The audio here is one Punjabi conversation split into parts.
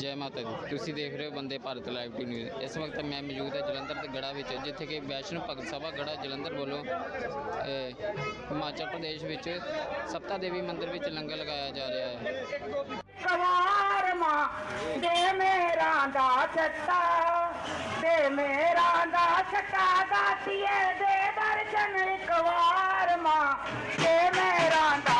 ਜੈ ਮਾਤਾ ਦੀ। ਤੁਸੀਂ ਦੇਖ ਰਹੇ ਹੋ ਬੰਦੇ ਭਾਰਤ ਲਾਈਵ ਟੀ ਨਿਊਜ਼। ਇਸ ਵਕਤ ਮੈਂ ਮੌਜੂਦ ਹਾਂ ਜਲੰਧਰ ਦੇ ਗੜਾ ਵਿੱਚ, ਜਿੱਥੇ ਕਿ ਵੈਸ਼ਨੋ ਭਗਤ ਸਭਾ ਗੜਾ ਜਲੰਧਰ ਵੱਲੋਂ ਹਿਮਾਚਲ ਪ੍ਰਦੇਸ਼ ਵਿੱਚ ਸਪਤਾ ਦੇਵੀ ਮੰਦਿਰ ਵਿੱਚ ਲੰਗਰ ਲਗਾਇਆ ਜਾ ਰਿਹਾ ਹੈ। ਸਵਾਰ ਮਾਂ, ਦੇ ਮੇਰਾ ਦਾ ਛੱਟਾ, ਦੇ ਮੇਰਾ ਦਾ ਛੱਟਾ ਦਾਤੀਏ ਦੇ ਦਰਸ਼ਨ ਇੱਕ ਵਾਰ ਮਾਂ, ਦੇ ਮੇਰਾ ਦਾ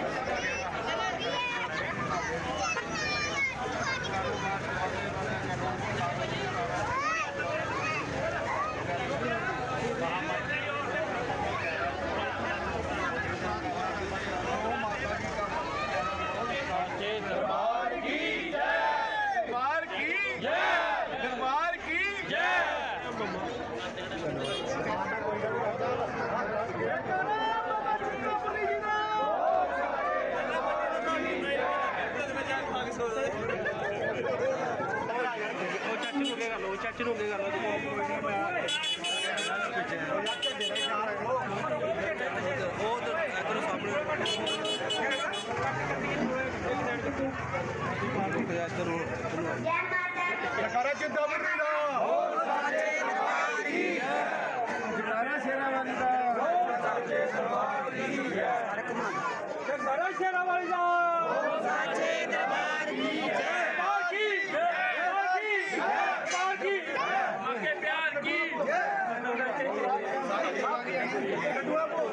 ਜਕਾਰਾ ਚਿੰਤਾ ਮੰਨੀ ਦਾ ਹੋ ਸਾਚੇ ਦਰਬਾਰ ਦੀ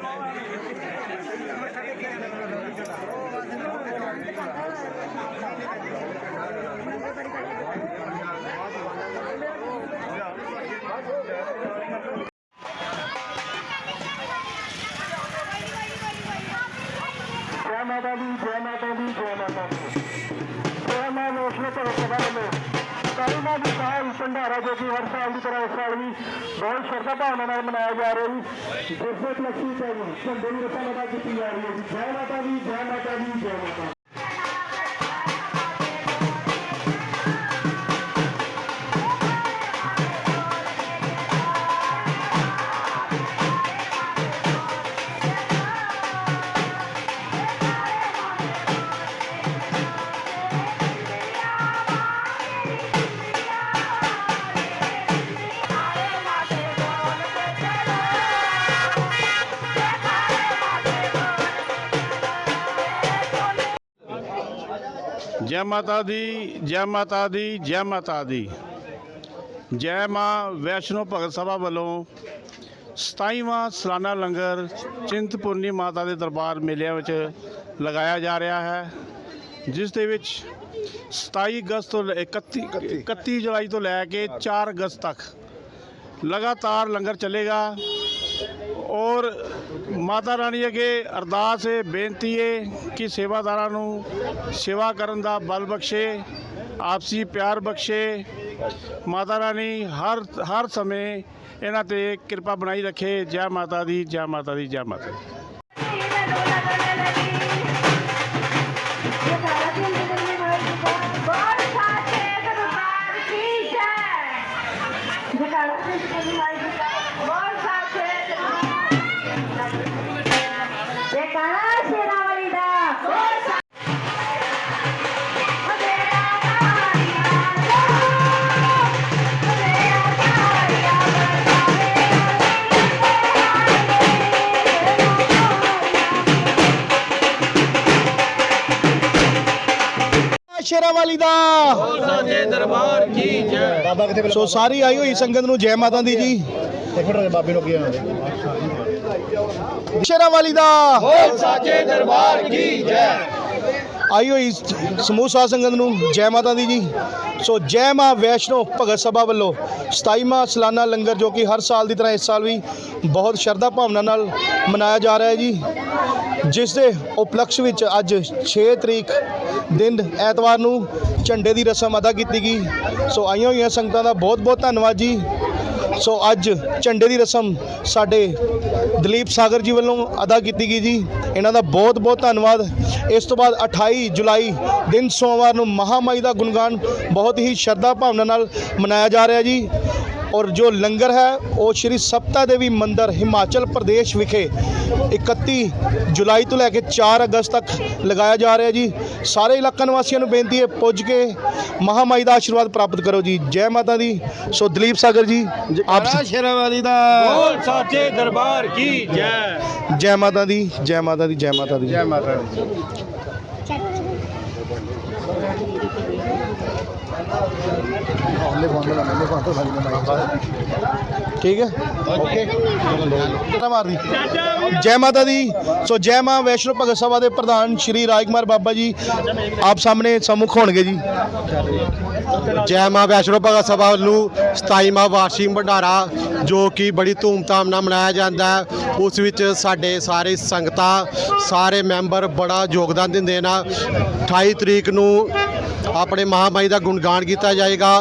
ਹੈ ਜਕਾਰਾ ਸ਼ੇਰਾ ਵਾਲੀ ਦਾ ਹੋ ਕਾਲੀਮਾ ਦੀ ਸਾਲ ਭੰਡਾਰਾ ਜੋ ਕਿ ਹਰ ਸਾਲ ਦੀ ਤਰ੍ਹਾਂ ਇਸ ਸਾਲ ਵੀ ਬਹੁਤ ਸ਼ਰਧਾ ਭਾਵਨਾ ਨਾਲ ਮਨਾਇਆ ਜਾ ਰਿਹਾ ਜੀ। ਜਿਸ ਵਿੱਚ ਲక్ష్ਮੀ ਪੈ ਝੰਡੇ ਦੀ ਰਸਮ ਅਦਾ ਕੀਤੀ ਜਾ ਰਹੀ ਹੈ ਜੀ ਜੈ ਮਾਤਾ ਦੀ, ਜੈ ਮਾਤਾ ਦੀ, ਜੈ ਮਾਤਾ ਜੈ ਮਾਤਾ ਦੀ, ਜੈ ਮਾਤਾ ਦੀ, ਜੈ ਮਾਤਾ ਦੀ। ਜੈ ਮਾਂ ਵੈਸ਼ਨੋ ਭਗਤ ਸਭਾ ਵੱਲੋਂ 27ਵਾਂ ਸਾਲਾਨਾ ਲੰਗਰ ਚਿੰਤਪੁਰਨੀ ਮਾਤਾ ਦੇ ਦਰਬਾਰ ਮੇਲਿਆਂ ਵਿੱਚ ਲਗਾਇਆ ਜਾ ਰਿਹਾ ਹੈ, ਜਿਸ ਦੇ ਵਿੱਚ 27 ਅਗਸਤ ਤੋਂ ਲੈ- 31 31 ਜੁਲਾਈ ਤੋਂ ਲੈ ਕੇ 4 ਅਗਸਤ ਤੱਕ ਲਗਾਤਾਰ ਲੰਗਰ ਚੱਲੇਗਾ। ਔਰ ਮਾਤਾ ਰਾਣੀ ਅੱਗੇ ਅਰਦਾਸ ਹੈ, ਬੇਨਤੀ ਹੈ ਕਿ ਸੇਵਾਦਾਰਾਂ ਨੂੰ ਸੇਵਾ ਕਰਨ ਦਾ ਬਲ ਬਖਸ਼ੇ, ਆਪਸੀ ਪਿਆਰ ਬਖਸ਼ੇ। ਮਾਤਾ ਰਾਣੀ ਹਰ ਹਰ ਸਮੇਂ ਇਹਨਾਂ ਤੇ ਕਿਰਪਾ ਬਣਾਈ ਰੱਖੇ। ਜੈ ਮਾਤਾ ਦੀ, ਜੈ ਮਾਤਾ ਦੀ, ਜੈ ਮਾਤਾ ਦੀ। ਸ਼ੇਰਾ ਸ਼ੇਰਾਵਾਲੀ ਦਾ। ਸੋ ਸਾਰੀ ਆਈ ਹੋਈ ਸੰਗਤ ਨੂੰ ਜੈ ਮਾਤਾ ਦੀ ਜੀ। ਇੱਕ ਮਿੰਟ ਦਾ। ਆਈ ਹੋਈ ਸਮੂਹ ਸਾਧ ਸੰਗਤ ਨੂੰ ਜੈ ਮਾਤਾ ਦੀ ਜੀ। ਸੋ ਜੈ ਮਾ ਵੈਸ਼ਨੋ ਭਗਤ ਸਭਾ ਵੱਲੋਂ 27ਵਾਂ ਸਲਾਨਾ ਲੰਗਰ ਜੋ ਕਿ ਹਰ ਸਾਲ ਦੀ ਤਰ੍ਹਾਂ ਇਸ ਸਾਲ ਵੀ ਬਹੁਤ ਸ਼ਰਧਾ ਭਾਵਨਾ ਨਾਲ ਮਨਾਇਆ ਜਾ ਰਿਹਾ ਹੈ ਜੀ। ਜਿਸ ਦੇ ਉਪਲਕਸ਼ ਵਿੱਚ ਅੱਜ 6 ਤਰੀਕ ਦਿਨ ਐਤਵਾਰ ਨੂੰ ਝੰਡੇ ਦੀ ਰਸਮ ਅਦਾ ਕੀਤੀ ਗਈ। ਸੋ ਆਈਆਂ ਹੋਈਆਂ ਸੰਗਤਾਂ ਦਾ ਬਹੁਤ ਬਹੁਤ ਧੰਨਵਾਦ ਜੀ। ਸੋ ਅੱਜ ਝੰਡੇ ਦੀ ਰਸਮ ਸਾਡੇ ਦਲੀਪ ਸਾਗਰ ਜੀ ਵੱਲੋਂ ਅਦਾ ਕੀਤੀ ਗਈ ਜੀ। ਇਹਨਾਂ ਦਾ ਬਹੁਤ ਬਹੁਤ ਧੰਨਵਾਦ। ਇਸ ਤੋਂ ਬਾਅਦ 28 ਜੁਲਾਈ ਦਿਨ ਸੋਮਵਾਰ ਨੂੰ ਮਹਾਮਾਈ ਦਾ ਗੁਣਗਾਨ ਬਹੁਤ ਹੀ ਸ਼ਰਧਾ ਭਾਵਨਾ ਨਾਲ ਮਨਾਇਆ ਜਾ ਰਿਹਾ ਜੀ। ਔਰ ਜੋ ਲੰਗਰ ਹੈ ਉਹ ਸ਼੍ਰੀ ਸਪਤਾ ਦੇਵੀ ਮੰਦਿਰ ਹਿਮਾਚਲ ਪ੍ਰਦੇਸ਼ ਵਿਖੇ 31 ਜੁਲਾਈ ਤੋਂ ਲੈ ਕੇ 4 ਅਗਸਤ ਤੱਕ ਲਗਾਇਆ ਜਾ ਰਿਹਾ ਜੀ। ਸਾਰੇ ਇਲਾਕਾ ਨਿਵਾਸੀਆਂ ਨੂੰ ਬੇਨਤੀ ਹੈ ਪੁੱਜ ਕੇ ਮਹਾਮਾਈ ਦਾ ਆਸ਼ੀਰਵਾਦ ਪ੍ਰਾਪਤ ਕਰੋ ਜੀ। ਜੈ ਮਾਤਾ ਦੀ। ਸੋ ਦਲੀਪ ਸਾਗਰ ਜੀ ਆਪ ਸ਼ੇਰਾਵਾਲੀ ਦਾ ਬੋਲ ਸਾਚੇ ਦਰਬਾਰ ਕੀ ਜੈ। ਜੈ ਮਾਤਾ ਦੀ ਜੈ ਮਾਤਾ ਦੀ ਜੈ ਮਾਤਾ ਦੀ। ਜੈ ਮਾਤਾ ਦੀ। ਠੀਕ ਹੈ? ਓਕੇ ਮਾਰਦੀ ਜੈ ਮਾਤਾ ਦੀ। ਸੋ ਜੈ ਮਾਂ ਵੈਸ਼ਨੋ ਭਗਤ ਸਭਾ ਦੇ ਪ੍ਰਧਾਨ ਸ਼੍ਰੀ ਰਾਜਕੁਮਾਰ ਬਾਬਾ ਜੀ ਆਪ ਸਾਹਮਣੇ ਸਮੁਖ ਹੋਣਗੇ ਜੀ। ਜੈ ਮਾਂ ਵੈਸ਼ਨੋ ਭਗਤ ਸਭਾ ਵੱਲੋਂ 27ਵਾਂ ਵਾਰਸ਼ਿਕ ਭੰਡਾਰਾ, ਜੋ ਕਿ ਬੜੀ ਧੂਮਧਾਮ ਨਾਲ ਮਨਾਇਆ ਜਾਂਦਾ ਹੈ। ਉਸ ਵਿੱਚ ਸਾਡੇ ਸਾਰੇ ਸੰਗਤਾਂ, ਸਾਰੇ ਮੈਂਬਰ ਬੜਾ ਯੋਗਦਾਨ ਦਿੰਦੇ ਨੇ। 28 ਤਰੀਕ ਨੂੰ ਆਪਣੇ ਮਹਾਮਾਈ ਦਾ ਗੁਣਗਾਨ ਕੀਤਾ ਜਾਏਗਾ।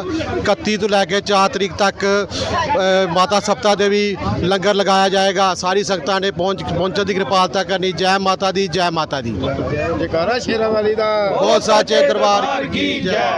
31 ਤੋਂ ਲੈ ਕੇ 4 ਤਰੀਕ ਤੱਕ ਮਾਤਾ ਸਪਤਾ ਦੇਵੀ ਲੰਗਰ ਲਗਾਇਆ ਜਾਏਗਾ। ਸਾਰੀ ਸੰਗਤਾਂ ਨੇ ਪਹੁੰਚ ਪਹੁੰਚਣ ਦੀ ਕਿਰਪਾਲਤਾ ਕਰਨੀ। ਜੈ ਮਾਤਾ ਦੀ ਜੈ ਮਾਤਾ ਦੀ। ਜੈਕਾਰਾ ਸ਼ੇਰਾਵਾਲੀ ਦਾ। ਬਹੁਤ ਸਾਚੇ ਦਰਬਾਰ ਕੀ ਜੈ।